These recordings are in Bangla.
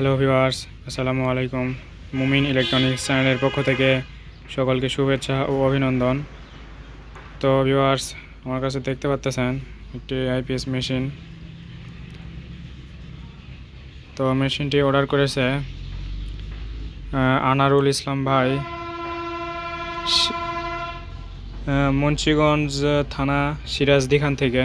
হ্যালো ভিওয়ার্স আসসালামু আলাইকুম মুমিন ইলেকট্রনিক্স চ্যানেলের পক্ষ থেকে সকলকে শুভেচ্ছা ও অভিনন্দন। তো ভিওয়ার্স আমার কাছে দেখতে পাচ্তেছেন একটি আইপিএস মেশিন তো মেশিনটি অর্ডার করেছে আনারুল ইসলাম ভাই। মুন্সিগঞ্জ থানা সিরাজদিখান থেকে।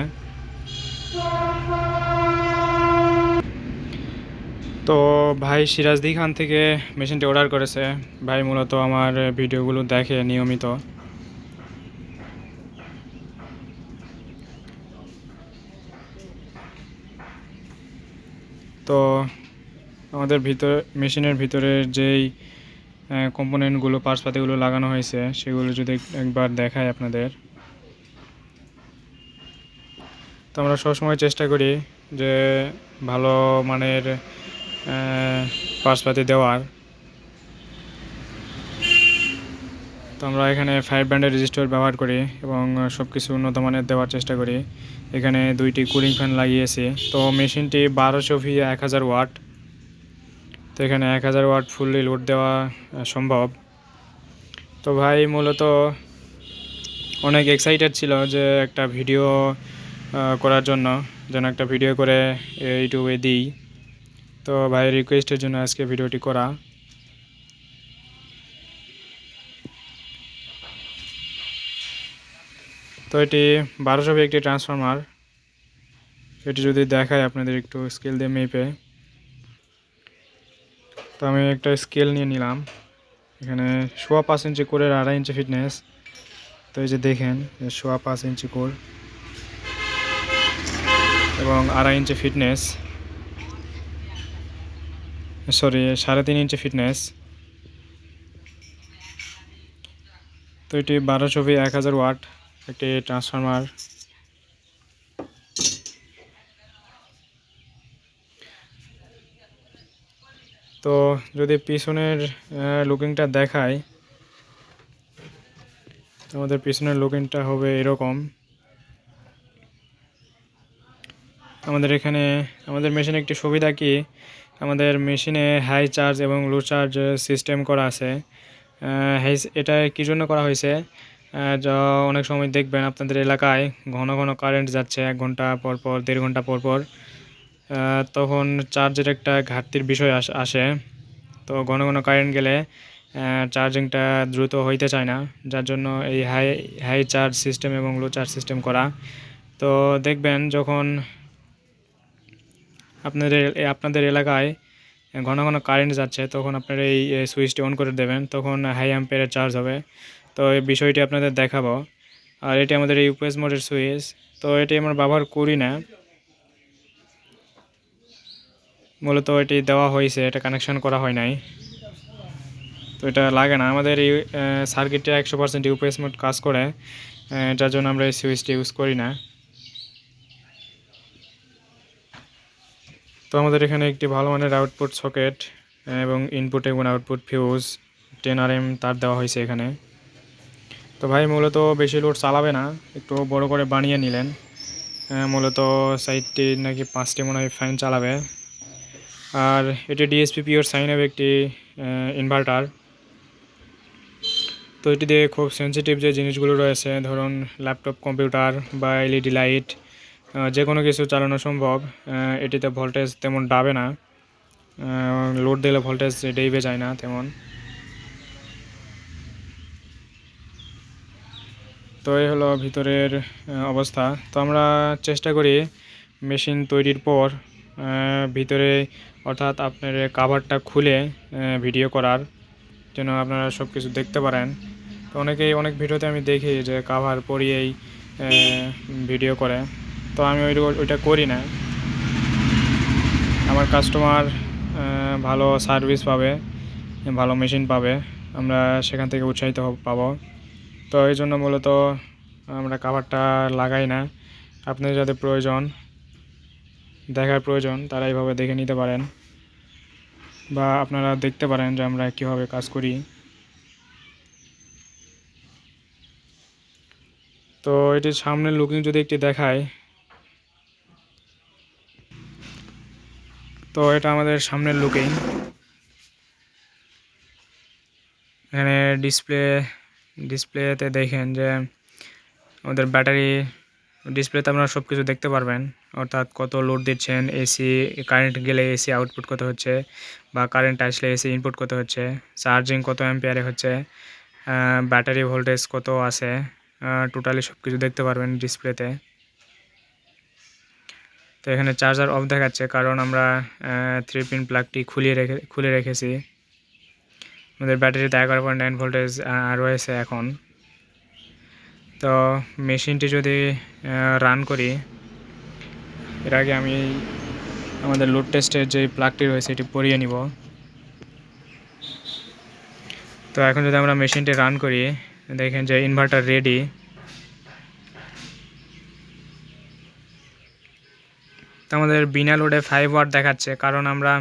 তো ভাই সিরাজদি খান থেকে মেশিনটি অর্ডার করেছে। ভাই মূলত আমার ভিডিওগুলো দেখে নিয়মিত। তো আমাদের ভিতর, মেশিনের ভিতরে যেই কম্পোনেন্টগুলো পার্টসপাতিগুলো লাগানো হয়েছে, সেগুলো যদি একবার দেখায় আপনাদের। তো আমরা সবসময় চেষ্টা করি যে ভালো মানের পার্সপাতি দেওয়ার। তো আমরা এখানে ফাইভ ব্র্যান্ডের রেজিস্টার ব্যবহার করি এবং সব কিছু উন্নত মানের দেওয়ার চেষ্টা করি। এখানে দুইটি কুলিং ফ্যান লাগিয়েছি। তো মেশিনটি বারোশো ভি, এক হাজার ওয়াট। তো এখানে এক হাজার ওয়াট ফুললি লোড দেওয়া সম্ভব। তো ভাই, মূলত অনেক এক্সাইটেড ছিল যে একটা ভিডিও করার জন্য। যেন একটা ভিডিও করে ইউটিউবে দিই। তো ভাই রিকোয়েস্টের জন্য আজকে ভিডিওটি করা। তো এটি বারোশো একটি ট্রান্সফরমার এটি যদি দেখায় আপনাদের একটু স্কেল দিয়ে মেপে তো আমি একটা স্কেল নিয়ে নিলাম। এখানে সোয়া পাঁচ ইঞ্চি কোরের আড়াই ইঞ্চি ফিটনেস তো এই যে দেখেন সোয়া পাঁচ ইঞ্চি কোর। এবং আড়াই ইঞ্চি ফিটনেস সরি সাড়ে তিন ইঞ্চি ফিটনেস তো এটি বারোশো ভি এক হাজার ওয়াট, একটি ট্রান্সফরমার তো যদি পিছনের লুকিংটা দেখায় আমাদের পিছনের লুকিংটা হবে এরকম। আমাদের এখানে, আমাদের মেশিনে একটি সুবিধা কি? আমাদের মেশিনে হাই চার্জ এবং লো চার্জ সিস্টেম করা আছে। এটা কী জন্য করা হয়েছে? যা অনেক সময় দেখবেন আপনাদের এলাকায় ঘন ঘন কারেন্ট যাচ্ছে, এক ঘণ্টা পর পর, দেড় ঘণ্টা পর পর। তখন চার্জের একটা ঘাটতির বিষয় আসে তো ঘন ঘন কারেন্ট গেলে চার্জিংটা দ্রুত হইতে চায় না। যার জন্য এই হাই হাই চার্জ সিস্টেম এবং লো চার্জ সিস্টেম করা। তো দেখবেন যখন আপনাদের আপনাদের এলাকায় ঘন ঘন কারেন্ট যাচ্ছে, তখন আপনারা এই সুইচটি অন করে দেবেন, তখন হাই অ্যাম্পেয়ারের চার্জ হবে। তো এই বিষয়টি আপনাদের দেখাবো। আর এটি আমাদের এই ইউপিএস মোডের সুইচ তো এটি আমরা ব্যবহার করি না। মূলত এটি দেওয়া হয়েছে, এটা কানেকশন করা হয় নাই। তো এটা লাগে না। আমাদের এই সার্কিটটা একশো পার্সেন্ট ইউপিএস মোড কাজ করে যার জন্য আমরা এই সুইচটি ইউজ করি না। তো আমাদের এখানে একটি ভালো মানের আউটপুট সকেট এবং ইনপুট এবং output fuse ten R M তার দেওয়া হয়েছে এখানে। তো ভাই, মূলত বেশি লোড চালাবে না, একটু বড় করে বানিয়ে নিলেন। মূলত সাইডটি নাকি পাঁচটি মনে হয় ফ্যান চালাবে। আর এটি ডিএসপি পিওর সাইন হবে একটি ইনভার্টার তো এটি দিয়ে খুব সেন্সিটিভ যে জিনিসগুলো রয়েছে, ধরুন ল্যাপটপ কম্পিউটার বা এলইডি লাইট যে কোনো কিছু চালানো সম্ভব এটিতে ভোল্টেজ তেমন ডাবে না লোড দিলে ভোল্টেজ ডেইবে যায় না তেমন। তো এই হলো ভিতরের অবস্থা। তো আমরা চেষ্টা করি মেশিন তৈরির পর ভিতরে অর্থাৎ আপনার কাভারটা খুলে ভিডিও করার যেন আপনারা সব কিছু দেখতে পারেন। তো অনেকেই অনেক ভিডিওতে আমি দেখি যে কাভার পরিয়েই ভিডিও করে। তো আমি ওই ওইটা করি না। আমার কাস্টমার ভালো সার্ভিস পাবে, ভালো মেশিন পাবে, আমরা সেখান থেকে উৎসাহিত পাবো। তো এই জন্য মূলত আমরা কাভারটা লাগাই না। আপনাদের যাদের প্রয়োজন, দেখার প্রয়োজন, তারা এইভাবে দেখে নিতে পারেন। বা আপনারা দেখতে পারেন যে আমরা কীভাবে কাজ করি। তো এটির সামনের লুকিং যদি একটি দেখায় তো এটা আমাদের সামনের লুকিং এখানে ডিসপ্লে ডিসপ্লেতে দেখেন যে আমাদের ব্যাটারি ডিসপ্লেতে আপনারা সব কিছু দেখতে পারবেন। অর্থাৎ কত লোড দিচ্ছেন এসি কারেন্ট গেলে এসি আউটপুট কত হচ্ছে বা কারেন্ট আসলে এসি ইনপুট কত হচ্ছে চার্জিং কত অ্যাম্পিয়ারে হচ্ছে ব্যাটারি ভোল্টেজ কত আছে টোটালি সব কিছু দেখতে পারবেন ডিসপ্লেতে তো এখানে চার্জার অফ দেখাচ্ছে, কারণ আমরা থ্রি পিন প্লাগটি খুলিয়ে রেখে, খুলে রেখেছি। আমাদের ব্যাটারিতে এগারো পয়েন্ট নাইন ভোল্টেজ রয়েছে এখন। তো মেশিনটি যদি রান করি, এর আগে আমি আমাদের লোড টেস্টের যে প্লাগটি রয়েছে, এটি পরিয়ে নিব। তো এখন যদি আমরা মেশিনটি রান করি, দেখেন যে ইনভার্টার রেডি আমাদের বিনা লোডে ফাইভ ওয়াট দেখাচ্ছে। কারণ আমরা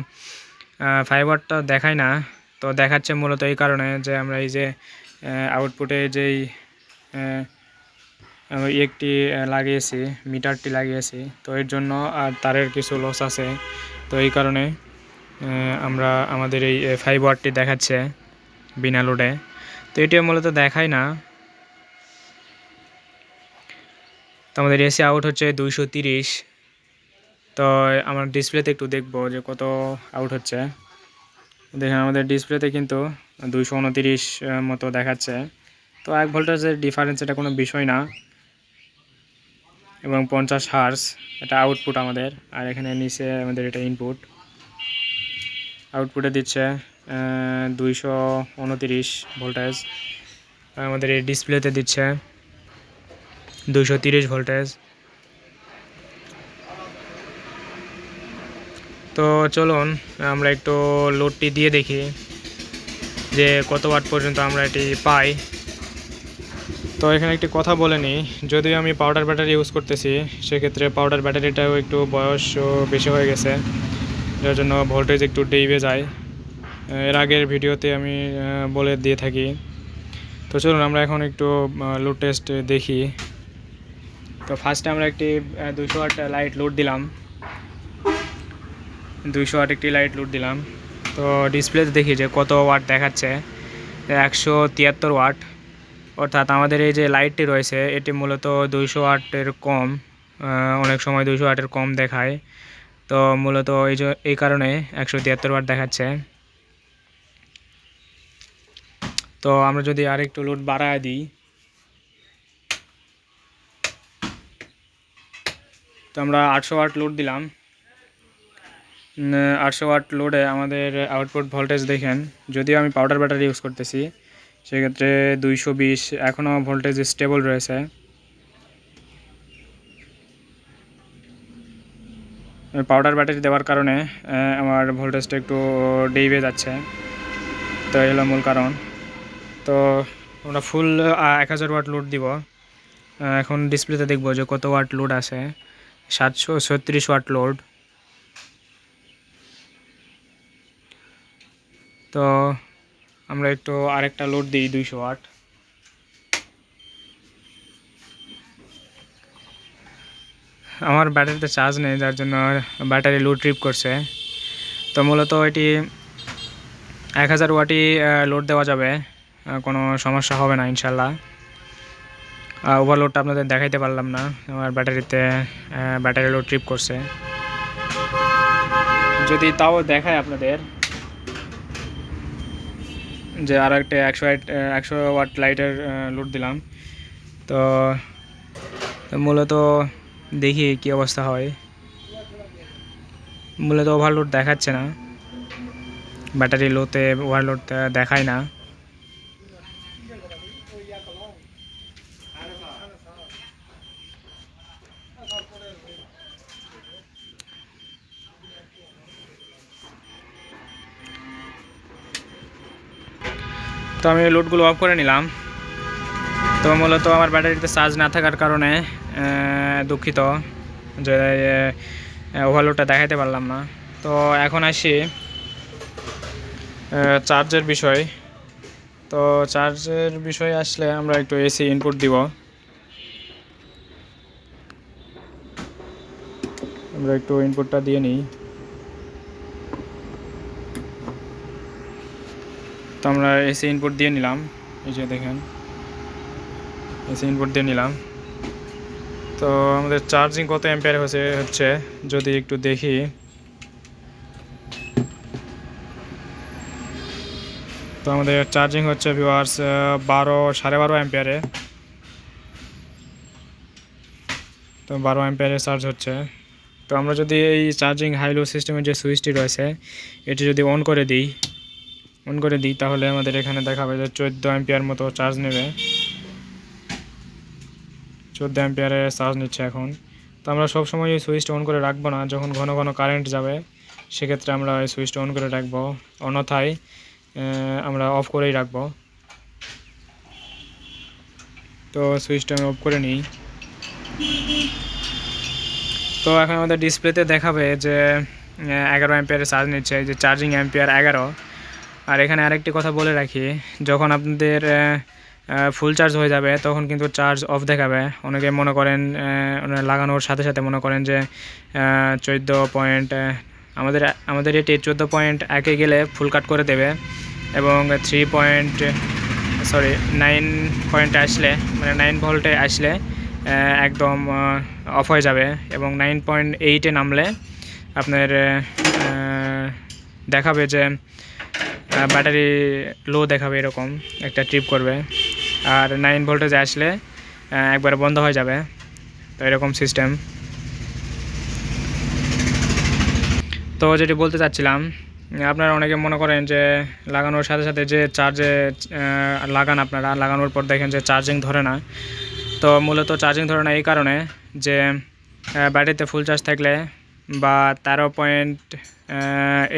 ফাইভ দেখাই না, তো দেখাচ্ছে মূলত এই কারণে যে আমরা এই যে আউটপুটে যেই একটি লাগিয়েছি, মিটারটি লাগিয়েছি, তো এর জন্য আর তারের কিছু লস আছে। তো এই কারণে আমরা আমাদের এই ফাইভ দেখাচ্ছে বিনা লোডে। তো এটিও মূলত দেখায় না। তো আমাদের এসি আউট হচ্ছে দুইশো তিরিশ। তো আমার ডিসপ্লেতে একটু দেখব যে কত আউট হচ্ছে। দেখেন আমাদের ডিসপ্লেতে কিন্তু দুইশো উনতিরিশ মতো দেখাচ্ছে। তো এক ভোল্টেজের ডিফারেন্স এটা কোনো বিষয় না। এবং পঞ্চাশ হার্স এটা আউটপুট আমাদের। আর এখানে নিচে আমাদের এটা ইনপুট আউটপুটে দিচ্ছে দুইশো উনতিরিশ ভোল্টেজ আমাদের এই ডিসপ্লেতে দিচ্ছে দুইশো তিরিশ ভোল্টেজ তো চলুন, আমরা একটু লোডটি দিয়ে দেখি যে কত ওয়াট পর্যন্ত আমরা এটি পাই। তো এখানে একটি কথা বলে নিই, যদিও আমি পাউডার ব্যাটারি ইউজ করতেছি, সেক্ষেত্রে পাউডার ব্যাটারিটাও একটু বয়স বেশি হয়ে গেছে, যার জন্য ভোল্টেজ একটু ডেইবে যায়। এর আগের ভিডিওতে আমি বলে দিয়ে থাকি। তো চলুন, আমরা এখন একটু লোড টেস্ট দেখি। তো ফার্স্টে আমরা একটি দুশো ওয়াট লাইট লোড দিলাম। দুইশো ওয়াট একটি লাইট লোড দিলাম। তো ডিসপ্লেতে দেখি যে কত ওয়াট দেখাচ্ছে। একশো তিয়াত্তর ওয়াট অর্থাৎ আমাদের এই যে লাইটটি রয়েছে, এটি মূলত দুইশো ওয়াটের কম অনেক সময় দুইশো ওয়াটের কম দেখায়। তো মূলত এই যে, এই কারণে একশো তিয়াত্তর ওয়াট দেখাচ্ছে। তো আমরা যদি আরেকটু লোড বাড়ায় দিই। তো আমরা আটশো ওয়াট লোড দিলাম। আটশো ওয়াট লোডে আমাদের আউটপুট ভোল্টেজ দেখেন, যদিও আমি পাউডার ব্যাটারি ইউজ করতেছি, সেক্ষেত্রে দুইশো বিশ এখনও ভোল্টেজ স্টেবল রয়েছে। পাউডার ব্যাটারি দেওয়ার কারণে আমার ভোল্টেজটা একটু ডেইবে যাচ্ছে। তো এই হলো মূল কারণ। তো আমরা ফুল এক হাজার ওয়াট লোড দিব। এখন ডিসপ্লেতে দেখব যে কত ওয়াট লোড আছে। সাতশো ছত্রিশ ওয়াট লোড তো আমরা একটু আরেকটা লোড দিই দুইশো ওয়াট আমার ব্যাটারিতে চার্জ নেই, যার জন্য ব্যাটারি লোড ট্রিপ করছে। তো মূলত এটি এক হাজার ওয়াটই লোড দেওয়া যাবে কোনো সমস্যা হবে না ইনশাল্লাহ। ওভারলোডটা আপনাদের দেখাইতে পারলাম না, আমার ব্যাটারিতে ব্যাটারি লোড ট্রিপ করছে। যদি তাও দেখায় আপনাদের যে আর একটা একশো একশো ওয়াট লাইটের লোড দিলাম। তো মূলত দেখি কি অবস্থা হয়। মূলত ওভারলোড দেখাচ্ছে না। ব্যাটারি লোতে ওভারলোড দেখায় না। তো আমি লোডগুলো অফ করে নিলাম। তো মূলত আমার ব্যাটারিতে চার্জ না থাকার কারণে দুঃখিত। যে ওভারলোডটা দেখাইতে পারলাম না। তো এখন আসি চার্জের বিষয়। তো চার্জের বিষয় আসলে আমরা একটু এসি ইনপুট দিব। আমরা একটু ইনপুটটা দিয়ে নিই। তো আমরা এসি ইনপুট দিয়ে নিলাম। এই যে দেখেন এসি ইনপুট দিয়ে নিলাম। তো আমাদের চার্জিং কত অ্যাম্পিয়ার হচ্ছে হচ্ছে, যদি একটু দেখি। তো আমাদের চার্জিং হচ্ছে ভিউয়ার্স বারো, সাড়ে বারো অ্যাম্পিয়ারে তো বারো অ্যাম্পিয়ারে চার্জ হচ্ছে। তো আমরা যদি এই চার্জিং হাইলো সিস্টেমের যে সুইচটি রয়েছে, এটি যদি অন করে দিই অন করে দিই, তাহলে আমাদের এখানে দেখাবে যে চোদ্দ অ্যাম্পিয়ার মতো চার্জ নেবে। চোদ্দ অ্যাম্পিয়ারে চার্জ নিচ্ছে এখন। তো আমরা সব সময় এই সুইচটা অন করে রাখব না, যখন ঘন ঘন কারেন্ট যাবে, সেক্ষেত্রে আমরা এই সুইচটা অন করে রাখব। অন্যথায় আমরা অফ করেই রাখব। তো সুইচটা আমি অফ করে নিই। তো এখন আমাদের ডিসপ্লেতে দেখাবে যে এগারো অ্যাম্পিয়ারে চার্জ নিচ্ছে যে চার্জিং অ্যাম্পিয়ার এগারো। আর এখানে আরেকটি কথা বলে রাখি, যখন আপনাদের ফুল চার্জ হয়ে যাবে, তখন কিন্তু চার্জ অফ দেখাবে। অনেকে মনে করেন লাগানোর সাথে সাথে মনে করেন যে চোদ্দ পয়েন্ট আমাদের আমাদের এটি চোদ্দ পয়েন্ট একে গেলে ফুল কাট করে দেবে। এবং থ্রি পয়েন্ট সরি নাইন পয়েন্টে আসলে মানে নাইন ভোল্টে আসলে একদম অফ হয়ে যাবে। এবং নাইন পয়েন্ট এইটে নামলে আপনার দেখাবে যে ব্যাটারি লো দেখাবে এরকম, একটা ট্রিপ করবে। আর নাইন ভোল্টেজে আসলে একবারে বন্ধ হয়ে যাবে। তো এরকম সিস্টেম তো যেটি বলতে চাচ্ছিলাম, আপনারা অনেকে মনে করেন যে, লাগানোর সাথে সাথে যে চার্জে লাগান আপনারা, লাগানোর পর দেখেন যে চার্জিং ধরে না। তো মূলত চার্জিং ধরে না এই কারণে যে ব্যাটারিতে ফুল চার্জ থাকলে বা তেরো পয়েন্ট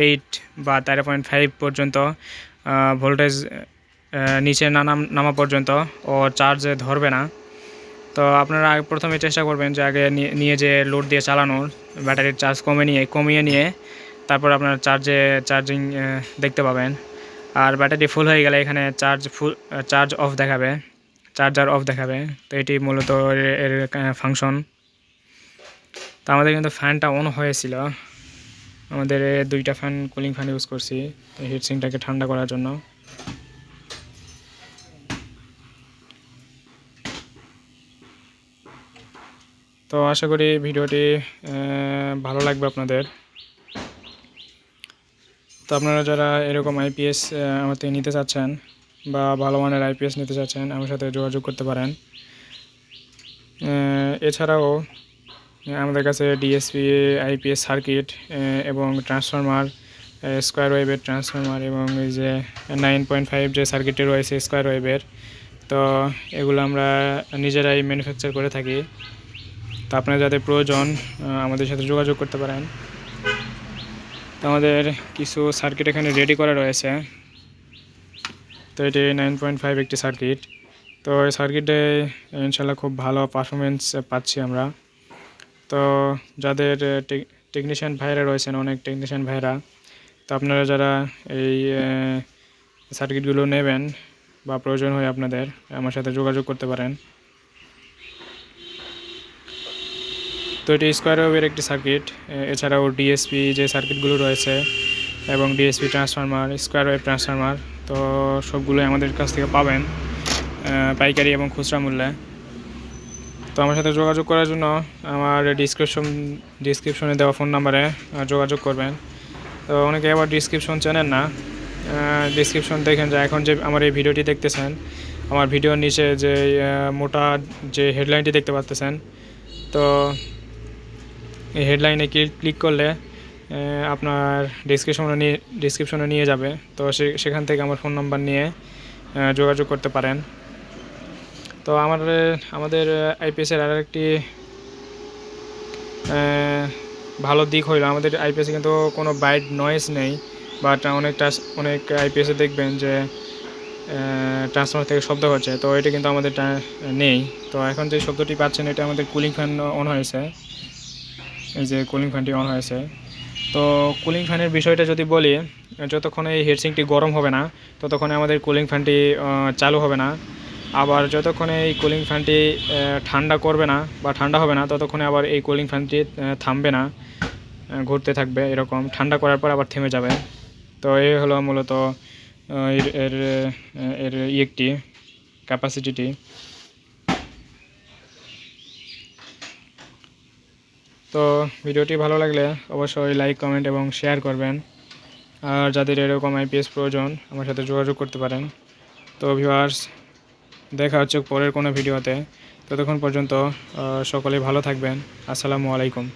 এইট বা তেরো পয়েন্ট ফাইভ পর্যন্ত ভোল্টেজ নিচে নানাম নামা পর্যন্ত ও চার্জে ধরবে না। তো আপনারা প্রথমে চেষ্টা করবেন যে আগে নিয়ে- যে লোড দিয়ে চালানোর ব্যাটারির চার্জ কমে নিয়ে, কমিয়ে নিয়ে তারপর আপনার চার্জে চার্জিং দেখতে পাবেন। আর ব্যাটারি ফুল হয়ে গেলে এখানে চার্জ ফুল চার্জ অফ দেখাবে চার্জার অফ দেখাবে। তো এটি মূলত এর ফাংশন তো আমাদের কিন্তু ফ্যানটা অন হয়েছিল। আমাদের দুইটা ফ্যান কুলিং ফ্যান ইউজ করছি হিটসিংটাকে ঠান্ডা করার জন্য। তো আশা করি ভিডিওটি ভালো লাগবে আপনাদের। তো আপনারা যারা এরকম আইপিএস আমার থেকে নিতে চাচ্ছেন বা ভালো মানের আইপিএস নিতে চাচ্ছেন, আমার সাথে যোগাযোগ করতে পারেন। এছাড়াও আমাদের কাছে ডিএসপি আইপিএস সার্কিট এবং ট্রান্সফরমার স্কোয়ার ওয়েভের ট্রান্সফরমার এবং এই যে নাইন পয়েন্ট ফাইভ যে সার্কিটটি রয়েছে স্কোয়ার ওয়েভের তো এগুলো আমরা নিজেরাই ম্যানুফ্যাকচার করে থাকি। তো আপনার যাদের প্রয়োজন আমাদের সাথে যোগাযোগ করতে পারেন। তো আমাদের কিছু সার্কিট এখানে রেডি করা রয়েছে। তো এটি নাইন পয়েন্ট ফাইভ একটি সার্কিট তো এই সার্কিটে ইনশাল্লাহ খুব ভালো পারফরমেন্স পাচ্ছি আমরা। তো যাদের টেকনিশিয়ান ভাইরা রয়েছেন, অনেক টেকনিশিয়ান ভাইরা, তো আপনারা যারা এই সার্কিটগুলো নেবেন বা প্রয়োজন হয় আপনাদের, আমার সাথে যোগাযোগ করতে পারেন। তো এটি স্কোয়ার ওয়েভের একটি সার্কিট এছাড়াও ডিএসপি যে সার্কিটগুলো রয়েছে এবং DSP transformer square wave transformer তো সবগুলোই আমাদের কাছ থেকে পাবেন পাইকারি এবং খুচরা মূল্যে। তো আমার সাথে যোগাযোগ করার জন্য আমার ডিসক্রিপশন ডিসক্রিপশনে দেওয়া ফোন নাম্বারে যোগাযোগ করবেন। তো অনেকে আবার ডিসক্রিপশন চেনেন না। ডিসক্রিপশন দেখেন যে এখন যে আমার এই ভিডিওটি দেখতেছেন, আমার ভিডিওর নিচে যে মোটা যে হেডলাইনটি দেখতে পাচ্তেছেন তো এই হেডলাইনে ক্লিক করলে আপনার ডিসক্রিপশনে নিয়ে ডিসক্রিপশনে নিয়ে যাবে। তো সেখান থেকে আমার ফোন নাম্বার নিয়ে যোগাযোগ করতে পারেন। তো আমার আমাদের আইপিএসের আর একটি ভালো দিক হইল। আমাদের আইপিএসে কিন্তু কোনো বাইট নয়েজ নেই বাট অনেকটা অনেক আইপিএসে দেখবেন যে ট্রান্সফর্মার থেকে শব্দ হচ্ছে তো এটা কিন্তু আমাদের নেই। তো এখন যে শব্দটি পাচ্ছেন, এটা আমাদের কুলিং ফ্যান অন হয়েছে। এই যে কুলিং ফ্যানটি অন হয়েছে। তো কুলিং ফ্যানের বিষয়টা যদি বলি, যতক্ষণ এই হিটসিংটি গরম হবে না, ততক্ষণে আমাদের কুলিং ফ্যানটি চালু হবে না। আবার যতক্ষণে এই কুলিং ফ্যানটি ঠান্ডা করবে না বা ঠান্ডা হবে না, ততক্ষণে আবার এই কুলিং ফ্যানটি থামবে না ঘুরতে থাকবে এরকম। ঠান্ডা করার পর আবার থেমে যাবে। তো এই হলো মূলত এর এর এর ইয়েকটি ক্যাপাসিটিটি তো ভিডিওটি ভালো লাগলে অবশ্যই লাইক কমেন্ট এবং শেয়ার করবেন। আর যাদের এরকম আইপিএস প্রয়োজন, আমার সাথে যোগাযোগ করতে পারেন। তো ভিউয়ার্স দেখা হচ্ছে পরের কোনো ভিডিওতে। ততক্ষণ পর্যন্ত সকলে ভালো থাকবেন। আসসালামু আলাইকুম।